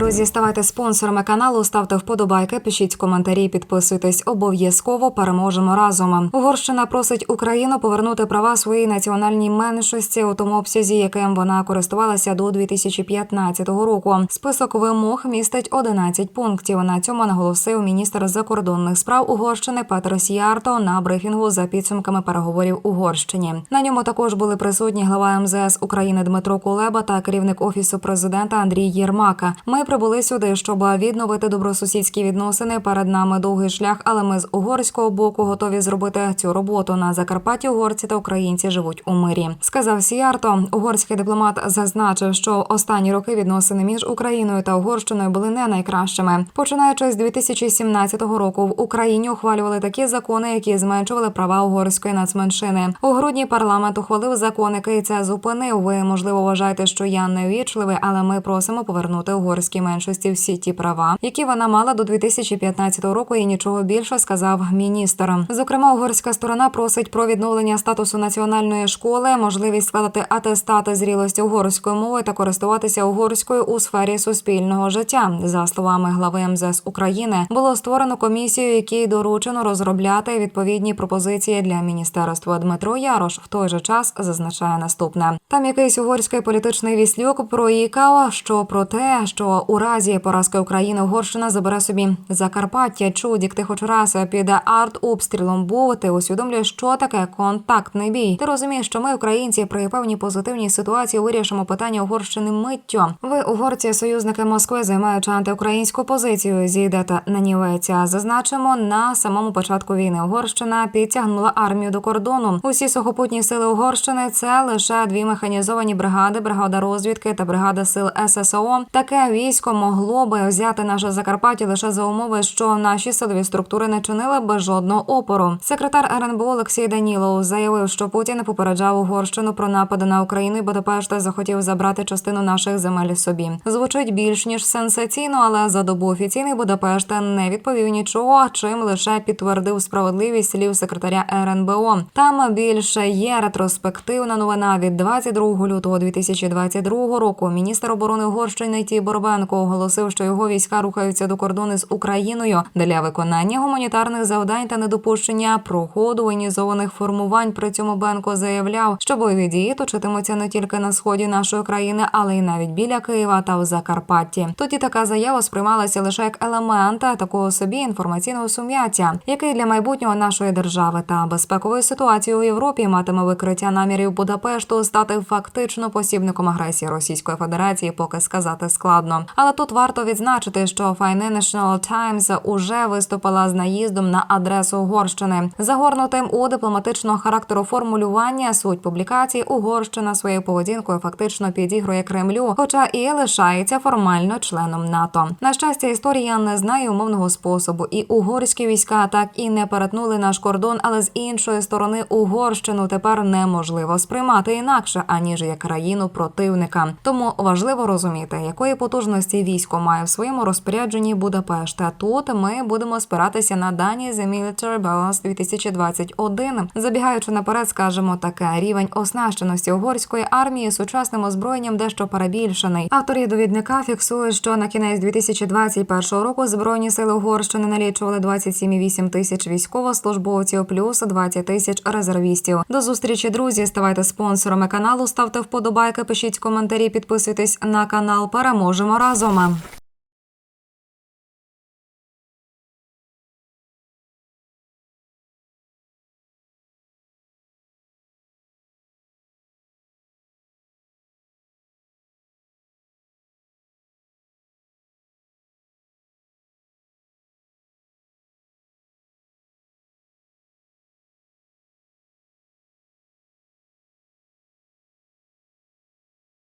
Друзі, ставайте спонсорами каналу, ставте вподобайки, пишіть коментарі, підписуйтесь. Обов'язково переможемо разом. Угорщина просить Україну повернути права своїй національній меншості у тому обсязі, яким вона користувалася до 2015 року. Список вимог містить 11 пунктів. На цьому наголосив міністр закордонних справ Угорщини Петр Сіарто на брифінгу за підсумками переговорів Угорщині. На ньому також були присутні глава МЗС України Дмитро Кулеба та керівник офісу президента Андрій Єрмака. Ми прибули сюди, щоб відновити добросусідські відносини. Перед нами довгий шлях, але ми з угорського боку готові зробити цю роботу. На Закарпатті угорці та українці живуть у мирі. Сказав Сіарто. Угорський дипломат зазначив, що останні роки відносини між Україною та Угорщиною були не найкращими. Починаючи з 2017 року, в Україні ухвалювали такі закони, які зменшували права угорської нацменшини. У грудні парламент ухвалив закон, який це зупинив. Ви можливо вважаєте, що я невічливий, але ми просимо повернути угорській меншості всі ті права, які вона мала до 2015 року, і нічого більше сказав міністр. Зокрема, угорська сторона просить про відновлення статусу національної школи, можливість складати атестати зрілості угорської мови та користуватися угорською у сфері суспільного життя. За словами глави МЗС України, було створено комісію, якій доручено розробляти відповідні пропозиції для міністерства. Дмитро Ярош в той же час зазначає наступне: там якийсь угорський політичний віслюк проїкав, що про те, що у разі поразки України Угорщина забере собі Закарпаття. Чудік, ти хоч раз під артобстрілом був. Ти усвідомлюєш, що таке контактний бій. Ти розумієш, що ми, українці, при певній позитивній ситуації вирішимо питання Угорщини миттю. Ви, угорці, союзники Москви, займаючи антиукраїнську позицію, зійдете на нівеця. Зазначимо на самому початку війни. Угорщина підтягнула армію до кордону. Усі сухопутні сили Угорщини це лише дві механізовані бригади, бригада розвідки та бригада сил ССО. Таке військо могло би взяти наше Закарпаття лише за умови, що наші силові структури не чинили без жодного опору. Секретар РНБО Олексій Данілов заявив, що Путін попереджав Угорщину про напади на Україну і Будапешт захотів забрати частину наших земель собі. Звучить більш ніж сенсаційно, але за добу офіційний Будапешт не відповів нічого, чим лише підтвердив справедливість слів секретаря РНБО. Там більше є ретроспективна новина від 22 лютого 2022 року. Міністр оборони Угорщини Тібор Бенко оголосив, що його війська рухаються до кордону з Україною для виконання гуманітарних завдань та недопущення проходу воєнізованих формувань. При цьому Бенко заявляв, що бойові дії точитимуться не тільки на сході нашої країни, але й навіть біля Києва та в Закарпатті. Тоді така заява сприймалася лише як елемент такого собі інформаційного сум'яття, який для майбутнього нашої держави та безпекової ситуації у Європі матиме викриття намірів Будапешту стати фактично посібником агресії Російської Федерації, поки сказати складно. Але тут варто відзначити, що Financial Times уже виступила з наїздом на адресу Угорщини, загорнутим у дипломатичного характеру формулювання суть публікації Угорщина своєю поведінкою фактично підігрує Кремлю, хоча і лишається формально членом НАТО. На щастя, історія не знає умовного способу, і угорські війська так і не перетнули наш кордон, але з іншої сторони Угорщину тепер неможливо сприймати інакше аніж як країну противника. Тому важливо розуміти, якої потужності військо має в своєму розпорядженні Будапешт. А Тут ми будемо спиратися на дані The Military Balance 2021. Забігаючи наперед, скажемо таке: рівень оснащеності угорської армії сучасним озброєнням дещо перебільшений. Авторі довідника фіксують, що на кінець 2021 року збройні сили Угорщини налічували 27,8 тисяч військовослужбовців, плюс 20 тисяч резервістів. До зустрічі, друзі. Ставайте спонсорами каналу, ставте вподобайки, пишіть коментарі, підписуйтесь на канал. Переможемо разом.